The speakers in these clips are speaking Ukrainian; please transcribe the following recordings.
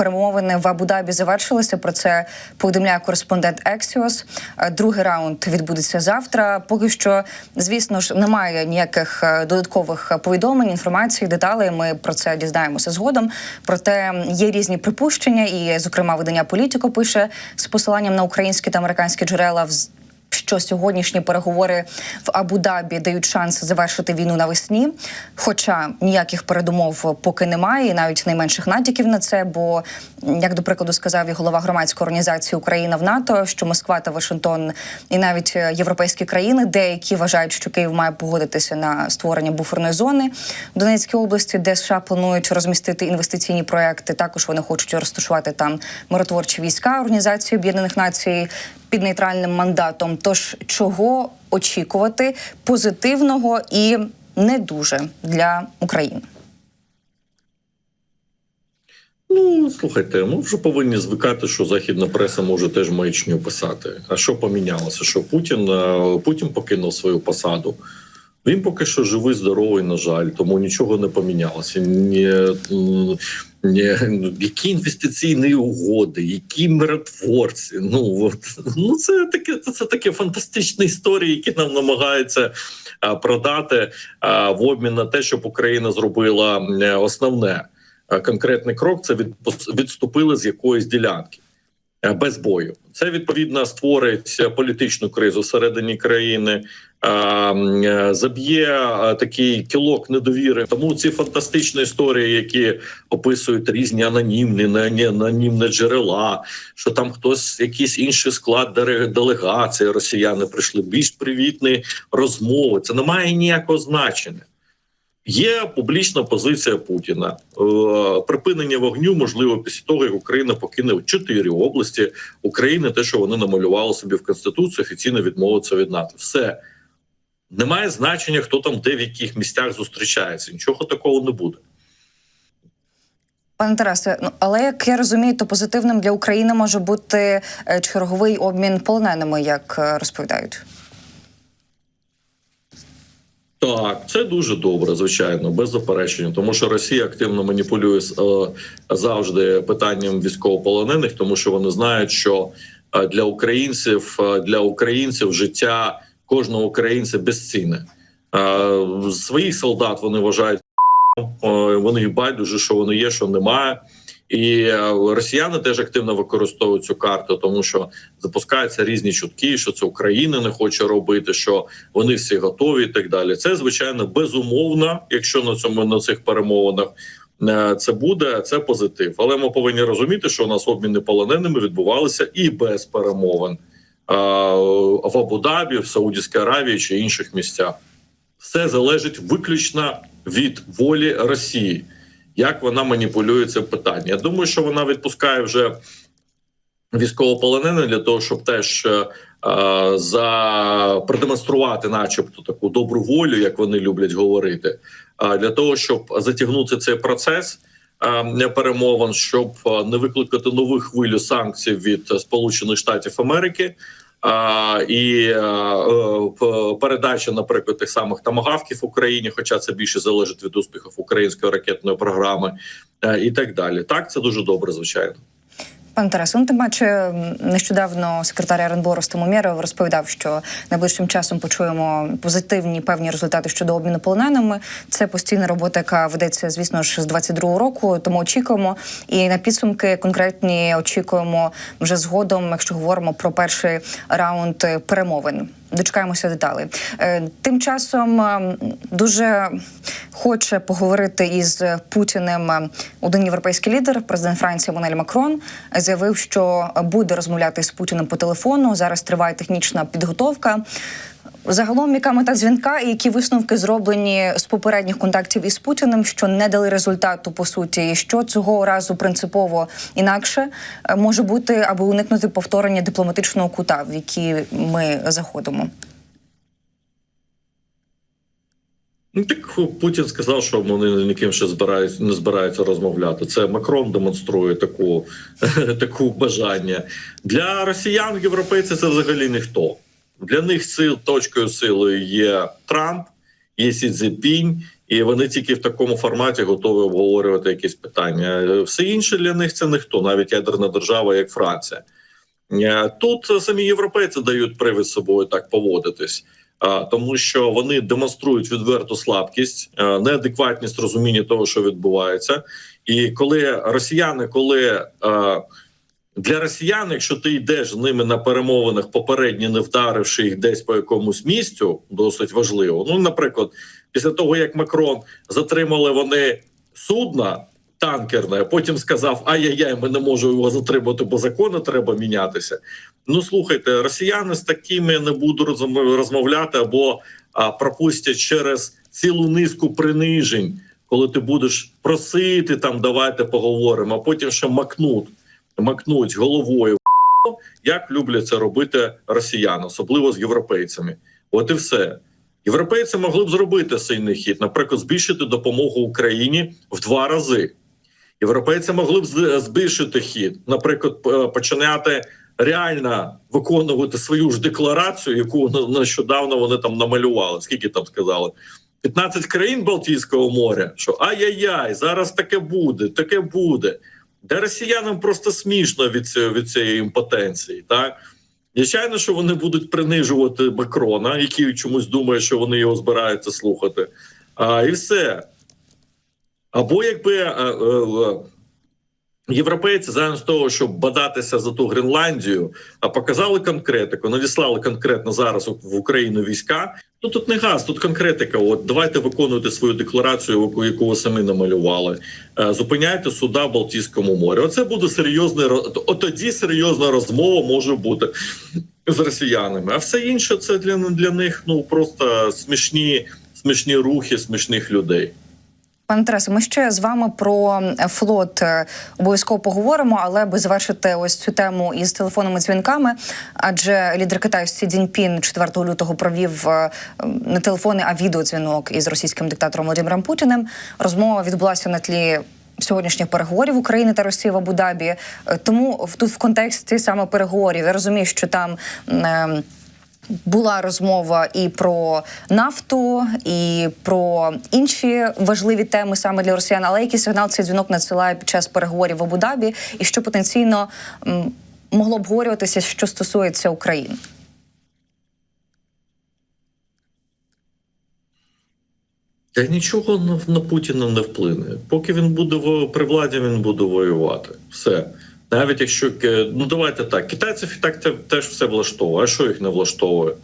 перемовини в Абу-Дабі завершилися. Про це повідомляє кореспондент Ексіос. Другий раунд відбудеться завтра. Поки що, звісно ж, немає ніяких е, додаткових повідомлень, інформації, деталей. Ми про це дізнаємося згодом. Проте є різні припущення, і, зокрема, видання Політіко пише з посиланням на українські та американські джерела що сьогоднішні переговори в Абу-Дабі дають шанс завершити війну навесні. Хоча ніяких передумов поки немає, і навіть найменших натяків на це. Бо, як до прикладу, сказав і голова громадської організації Україна в НАТО, що Москва та Вашингтон і навіть європейські країни, деякі вважають, що Київ має погодитися на створення буферної зони в Донецькій області, де США планують розмістити інвестиційні проекти. Також вони хочуть розташувати там миротворчі війська Організації Об'єднаних Націй під нейтральним мандатом. Тож чого очікувати позитивного і не дуже для України? Ну, слухайте, ми вже повинні звикати, що західна преса може теж маячню писати. А що помінялося? Що Путін е, Путін покинув свою посаду? Він поки що живий, здоровий, на жаль, тому нічого не помінялося. Ні, ні, які інвестиційні угоди, які миротворці. Ну от ну це таке, це таке фантастичні історії, які нам намагаються продати в обмін на те, щоб Україна зробила основне конкретний крок. Це від, відступили з якоїсь ділянки. Е, Без бою це відповідно створить політичну кризу всередині країни, е, заб'є такий кілок недовіри. Тому ці фантастичні історії, які описують різні анонімні анонімні джерела, що там хтось якийсь інший склад делегації росіяни прийшли, більш привітні розмови. Це не має ніякого значення. Є публічна позиція Путіна. Е, Припинення вогню можливо після того, як Україна покине чотири області України, те, що вони намалювали собі в конституції, офіційно відмовиться від НАТО. Все немає значення, хто там де в яких місцях зустрічається. Нічого такого не буде. Пане Тарасе, ну але як я розумію, то позитивним для України може бути е, черговий обмін полоненими, як е, розповідають. Так, це дуже добре, звичайно, без заперечення, тому що Росія активно маніпулює е, завжди питанням військовополонених, тому що вони знають, що е, для українців е, для українців життя кожного українця безцінне. Своїх солдат вони вважають вони байдуже, що вони є, що немає. І е, росіяни теж активно використовують цю карту, тому що запускаються різні чутки, що це Україна не хоче робити, що вони всі готові, і так далі. Це звичайно безумовно, якщо на цьому на цих перемовинах е, це буде, це позитив. Але ми повинні розуміти, що у нас обміни полоненими відбувалися і без перемовин е, в Абу-Дабі, в Саудівській Аравії чи інших місцях. Все залежить виключно від волі Росії як вона маніпулює це питання. Я думаю, що вона відпускає вже військовополонених для того, щоб теж е, е, за продемонструвати, начебто, таку добру волю, як вони люблять говорити, е, для того, щоб затягнути цей процес. е, Перемовин, щоб не викликати нову хвилю санкцій від Сполучених Штатів Америки, а, і е, е, передача, наприклад, тих самих тамагавків Україні, хоча це більше залежить від успіхів української ракетної програми, а, і так далі. Так, це дуже добре, звичайно. Пане Тарасе, ну тим паче нещодавно секретар РНБО Ростем Умєров розповідав, що найближчим часом почуємо позитивні певні результати щодо обміну полоненими. Це постійна робота, яка ведеться, звісно ж, з 22-го року. Тому очікуємо. І на підсумки конкретні очікуємо вже згодом, якщо говоримо про перший раунд е, перемовин. Дочекаємося деталей. Е, Тим часом е, дуже хоче поговорити із Путіним е, один європейський лідер, президент Франції Монель Макрон, заявив, що буде розмовляти з Путіним по телефону. Зараз триває технічна підготовка. Загалом, яка мета дзвінка і які висновки зроблені з попередніх контактів із Путіним, що не дали результату по суті, і що цього разу принципово інакше е, може бути, аби уникнути повторення дипломатичного кута, в який ми заходимо. Ну так Путін сказав, що вони ніким ще збирають не збираються розмовляти. Це Макрон демонструє таку, таку бажання для росіян. Європейці це взагалі ніхто. Для них сил точкою сили є Трамп, є Сі Цзіньпінь, і вони тільки в такому форматі готові обговорювати якісь питання. Все інше для них це ніхто, навіть ядерна держава, як Франція. Е, Тут самі європейці дають привід собою так поводитись, тому що вони демонструють відверту слабкість, е, неадекватність розуміння того, що відбувається. І коли росіяни, коли е, для росіян, якщо ти йдеш з ними на перемовинах, попередньо не вдаривши їх десь по якомусь місцю, досить важливо. Ну, наприклад, після того як Макрон затримали вони судна танкерне, потім сказав: Ай-яй-яй, ми не можемо його затримати, бо закони треба мінятися. Ну слухайте, росіяни з такими не будуть розмов- розмовляти або а, пропустять через цілу низку принижень, коли ти будеш просити там, давайте поговоримо, а потім ще макнуть, макнуть головою. Як люблять це робити росіяни, особливо з європейцями. От і все. Європейці могли б зробити сильний хід, наприклад, збільшити допомогу Україні в два рази. Європейці могли б збільшити хід, наприклад, починати реально виконувати свою ж декларацію, яку нещодавно вони там намалювали. Скільки там сказали? 15 країн Балтійського моря, що ай-яй-яй, зараз таке буде, таке буде. Де росіянам просто смішно від цієї, від цієї імпотенції, так? Звичайно, що вони будуть принижувати Макрона, який чомусь думає, що вони його збираються слухати. А, і все. Або якби е, е, європейці замість того, щоб бадатися за ту Гренландію, а показали конкретику, надіслали конкретно зараз в Україну війська. Ну тут не газ, тут конкретика. От давайте виконуйте свою декларацію, яку- ви самі намалювали. Е, Зупиняйте суда в Балтійському морі. Оце буде серйозний от тоді серйозна розмова може бути з росіянами. А все інше це для, для них ну просто смішні, смішні рухи смішних людей. Пане Тарасе, ми ще з вами про е, флот е, обов'язково поговоримо, але аби завершити ось цю тему із телефонними дзвінками. Адже лідер Китаю Сі Цзіньпін 4 лютого провів е, не телефонний, а відеодзвінок із російським диктатором Володимиром Путіним. Розмова відбулася на тлі. Сьогоднішніх переговорів України та Росії в Абу-Дабі. Е, Тому тут в контексті саме переговорів я розумію, що там ем, була розмова і про нафту, і про інші важливі теми саме для росіян. Але який сигнал цей дзвінок надсилає під час переговорів в Абу-Дабі, і що потенційно могло обговорюватися, що стосується України? Та нічого на, на Путіна не вплине. Поки він буде при владі, він буде воювати. Все. Навіть якщо ну давайте так, китайців і так те- теж все влаштовує. А що їх не влаштовує?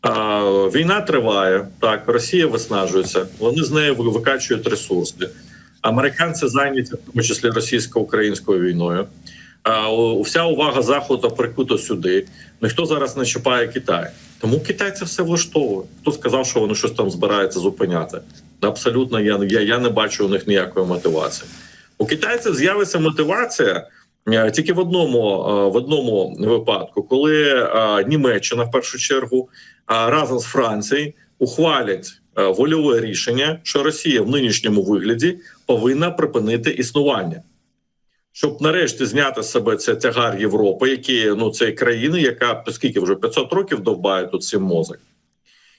А, війна триває, так, Росія виснажується, вони з нею ви- викачують ресурси. Американці зайняті, в тому числі російсько-українською війною. А, вся увага Заходу прикута сюди. Ніхто зараз не чіпає Китай. Тому китайці все влаштовує. Хто сказав, що вони щось там збираються зупиняти? Абсолютно, я, я, я не бачу у них ніякої мотивації. У китайців з'явиться мотивація е, тільки в одному, е, в одному випадку, коли е, Німеччина в першу чергу е, разом з Францією ухвалять е, вольове рішення, що Росія в нинішньому вигляді повинна припинити існування. Щоб нарешті зняти з себе це тягар Європи, які ну це країни, яка скільки вже 500 років довбає тут цим мозок.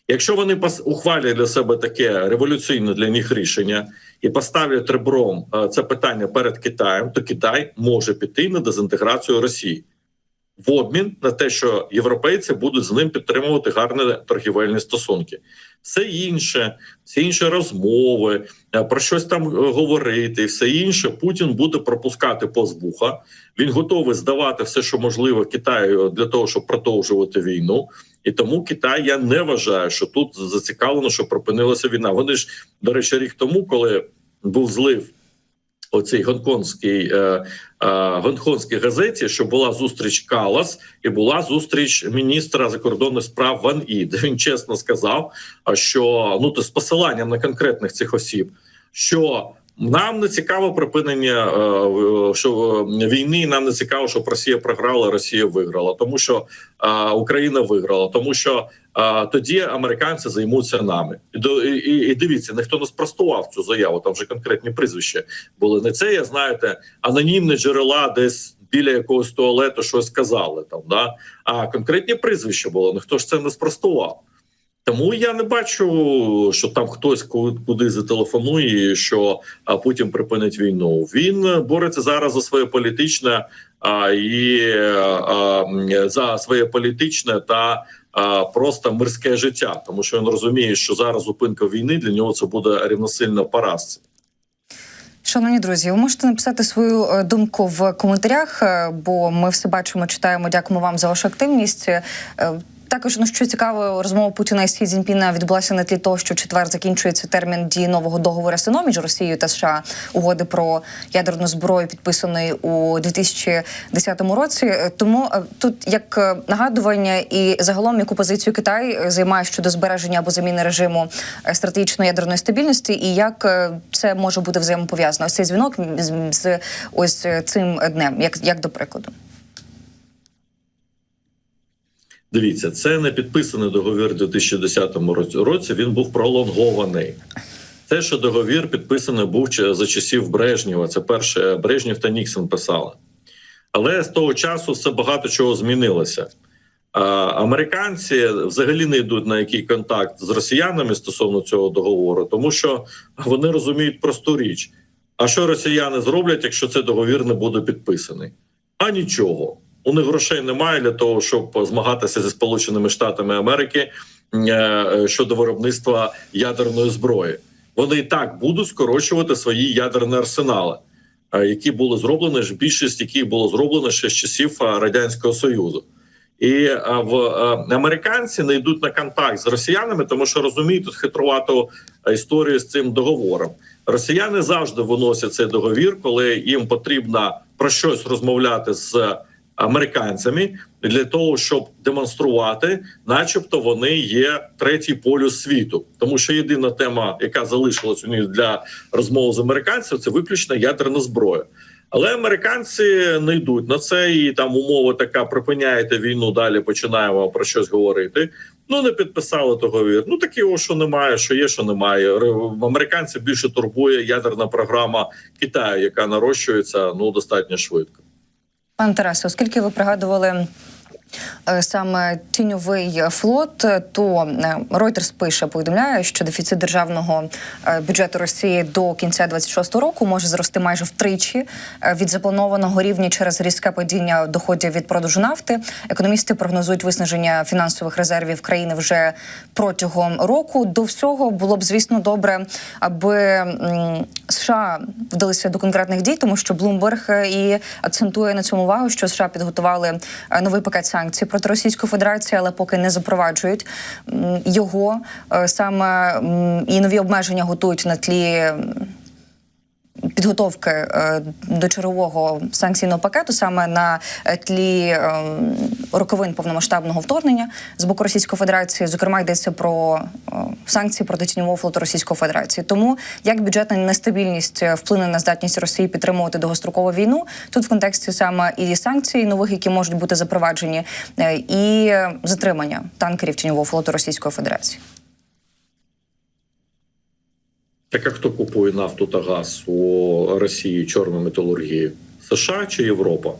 Якщо вони ухвалять для себе таке революційне для них рішення і поставлять ребром е, це питання перед Китаєм, то Китай може піти на дезінтеграцію Росії в обмін на те, що європейці будуть з ним підтримувати гарні торгівельні стосунки. Все інше, всі інші розмови, е, про щось там е, говорити, все інше Путін буде пропускати позбуха. Він готовий здавати все, що можливо Китаю для того, щоб продовжувати війну. І тому Китай я не вважаю, що тут зацікавлено, що припинилася війна. Вони ж, до речі, рік тому, коли був злив оцій гонконгській е, е, гонконгській газеті, що була зустріч Калас і була зустріч міністра закордонних справ Ван І, де він чесно сказав, що ну то з посиланням на конкретних цих осіб, що нам не цікаво припинення е, що е, війни. Нам не цікаво, щоб Росія програла, Росія виграла, тому що е, Україна виграла, тому що тоді американці займуться нами. І, і дивіться, ніхто не спростував цю заяву. Там вже конкретні прізвища були. Не це, я знаєте, анонімні джерела десь біля якогось туалету щось сказали там. Да? А конкретні прізвища було. Ніхто ж це не спростував. Тому я не бачу, що там хтось куди зателефонує, що Путін припинить війну. Він бореться зараз за своє політичне а, і а, за своє політичне та а, просто мирське життя, тому що він розуміє, що зараз зупинка війни для нього це буде рівносильно поразці. Шановні друзі, ви можете написати свою е, думку в коментарях, е, бо ми все бачимо, читаємо. Дякуємо вам за вашу активність. Також ну що цікаво, розмова Путіна і Сі Цзіньпіна відбулася на тлі того, що четвер закінчується термін дії нового договору СНО між Росією та США угоди про ядерну зброю, підписаної у 2010 році. Е, Тому е, тут як е, нагадування і загалом яку позицію Китай займає щодо збереження або заміни режиму стратегічної ядерної стабільності, і як це може бути взаємопов'язано. Ось цей дзвінок з, ось цим днем, як, як до прикладу. Дивіться, це не підписаний договір у 2010 році-. Він був пролонгований. Це, що договір підписаний був за часів Брежнєва. Це перше Брежнєв та Ніксон писали. Але з того часу все багато чого змінилося. Американці взагалі не йдуть на який контакт з росіянами стосовно цього договору, тому що вони розуміють просту річ: а що росіяни зроблять, якщо цей договір не буде підписаний? А нічого. У них грошей немає для того, щоб змагатися зі Сполученими Штатами Америки е, щодо виробництва ядерної зброї. Вони і так будуть скорочувати свої ядерні арсенали, е, які були зроблені ж більшість, яких було зроблено ще з часів е, радянського союзу. І е, в е, американці не йдуть на контакт з росіянами, тому що розуміють тут хитрувату е, історію з цим договором. Росіяни завжди виносять цей договір, коли їм потрібно про щось розмовляти з американцями для того, щоб демонструвати, начебто, вони є третій полюс світу, тому що єдина тема, яка залишилась у них для розмови з американцями, це виключно ядерна зброя. Але американці не йдуть на це, і там умова така: припиняєте війну, далі починаємо про щось говорити. Ну не підписали договір. Ну такі о, що немає, що є, що немає. Американців більше турбує ядерна програма Китаю, яка нарощується ну достатньо швидко. Пане Тарасе, оскільки ви пригадували. Е, Саме тіньовий флот, е, то е, Reuters пише, повідомляє, що дефіцит державного бюджету Росії до кінця 26 року може зрости майже втричі від запланованого рівня через різке падіння доходів від продажу нафти. Економісти прогнозують виснаження фінансових резервів країни вже протягом року. До всього було б звісно добре, аби США вдалися до конкретних дій, тому що Блумберг і акцентує на цьому увагу, що США підготували новий пакет санкцій проти Російської Федерації, але поки не запроваджують його Е, саме і нові обмеження готують на тлі. Підготовки е, до чергового санкційного пакету саме на е, тлі е, роковин повномасштабного вторгнення з боку Російської Федерації, зокрема йдеться про санкції проти тіньового флоту Російської Федерації. Тому як бюджетна нестабільність вплине на здатність Росії підтримувати довгострокову війну, тут в контексті саме і санкцій нових, які можуть бути запроваджені, і затримання танкерів тіньового флоту Російської Федерації. Так а хто купує нафту та газ у Росії чорну металургію? США чи Європа?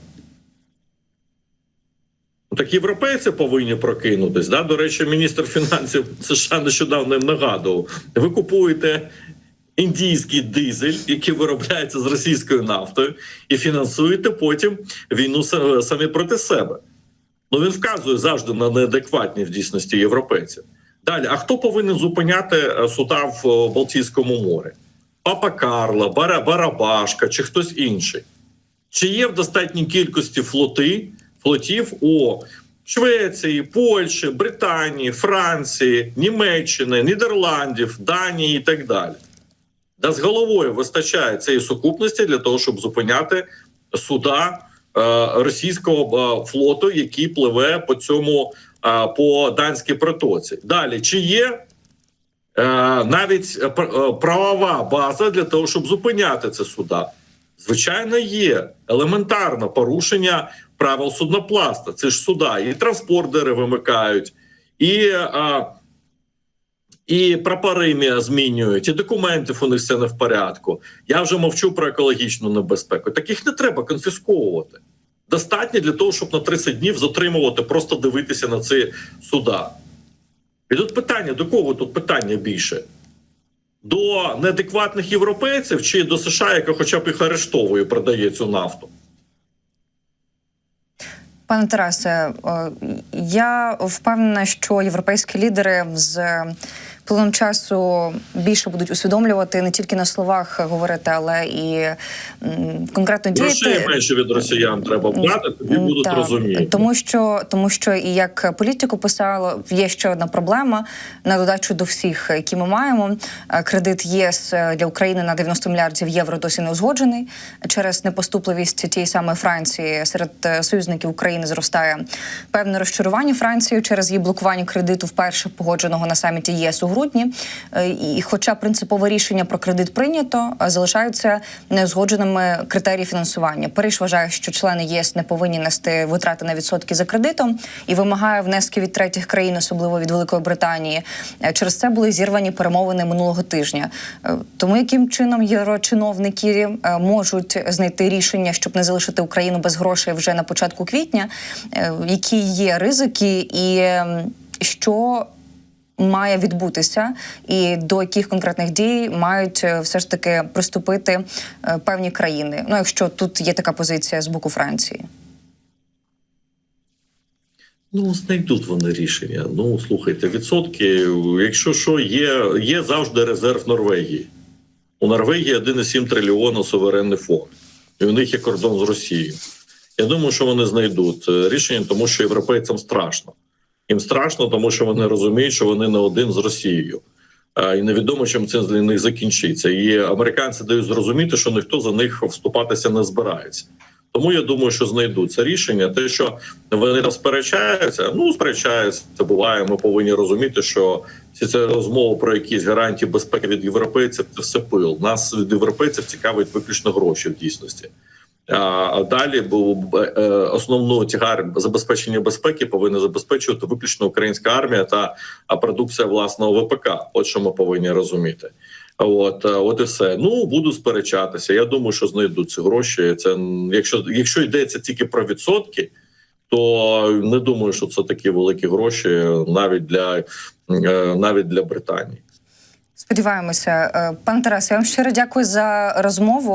Ну, Так європейці повинні прокинутись. Да? До речі, міністр фінансів США нещодавно нагадував: ви купуєте індійський дизель, який виробляється з російською нафтою, і фінансуєте потім війну самі проти себе. Ну він вказує завжди на неадекватні в дійсності європейців. Далі, а хто повинен зупиняти е, суда в е, Балтійському морі? Папа Карло, Бара, Барабашка чи хтось інший? Чи є в достатній кількості флоти, флотів у Швеції, Польщі, Британії, Франції, Німеччини, Нідерландів, Данії і так далі? Да з головою вистачає цієї сукупності для того, щоб зупиняти суда е, російського е, флоту, який пливе по цьому по данській протоці. Далі чи є е, навіть е, е, правова база для того, щоб зупиняти це суда? Звичайно, є елементарно порушення правил суднопласта. Це ж суда, і транспордери вимикають, і. е, і прапори змінюють, і документів у них все не в порядку. Я вже мовчу про екологічну небезпеку. Таких не треба конфісковувати. Достатньо для того, щоб на 30 днів затримувати, просто дивитися на ці суда. І тут питання: до кого тут питання більше? До неадекватних європейців чи до США, яка хоча б їх арештовує, продає цю нафту? Пане Тарасе, я впевнена, що європейські лідери з плином часу більше будуть усвідомлювати не тільки на словах говорити, але і конкретно Грошей менше від росіян треба брати, тоді будуть Так, розуміти. Тому що, тому що і як політику писало, є ще одна проблема на додачу до всіх, які ми маємо. Е, Кредит ЄС для України на 90 мільярдів євро досі не узгоджений через непоступливість тієї самої Франції серед е, союзників України зростає певне розчарування Францією через її блокування кредиту вперше погодженого на саміті ЄС у грудні. Е, І, хоча принципове рішення про кредит прийнято, е, залишаються неузгодженими критерії фінансування. Париж вважає, що члени ЄС не повинні нести витрати на відсотки за кредитом і вимагає внески від третіх країн, особливо від Великої Британії. Е, Через це були зірвані перемовини минулого тижня. Тому яким чином єврочиновники можуть знайти рішення, щоб не залишити Україну без грошей вже на початку квітня? Які є ризики, і ем, що має відбутися, і до яких конкретних дій мають е, все ж таки приступити е, певні країни? Ну, якщо тут є така позиція з боку Франції. Ну, знайдуть вони рішення. Ну, слухайте, відсотки, якщо що, є, є завжди резерв Норвегії. У Норвегії 1,7 трильйона суверенний фонд, і у них є кордон з Росією. Я думаю, що вони знайдуть е, рішення, тому що європейцям страшно. Їм страшно, тому що вони розуміють, що вони не один з Росією. І невідомо, чим це для них закінчиться. І американці дають зрозуміти, що ніхто за них вступатися не збирається. Тому я думаю, що знайдуть це рішення. Те, що вони там сперечаються, ну сперечаються. Це буває. Ми повинні розуміти, що всі це розмови про якісь гарантії безпеки від європейців це все пил. Нас від європейців цікавить виключно гроші в дійсності. А далі був е, основну тягар забезпечення безпеки повинна забезпечувати виключно українська армія та продукція власного ВПК. От що ми повинні розуміти. От, е, от і все. Ну буду сперечатися. Я думаю, що знайдуть ці гроші. Це якщо, якщо йдеться тільки про відсотки, то не думаю, що це такі великі гроші навіть для е, навіть для Британії. Сподіваємося, Е, пане Тарасе, я вам щиро дякую за розмову.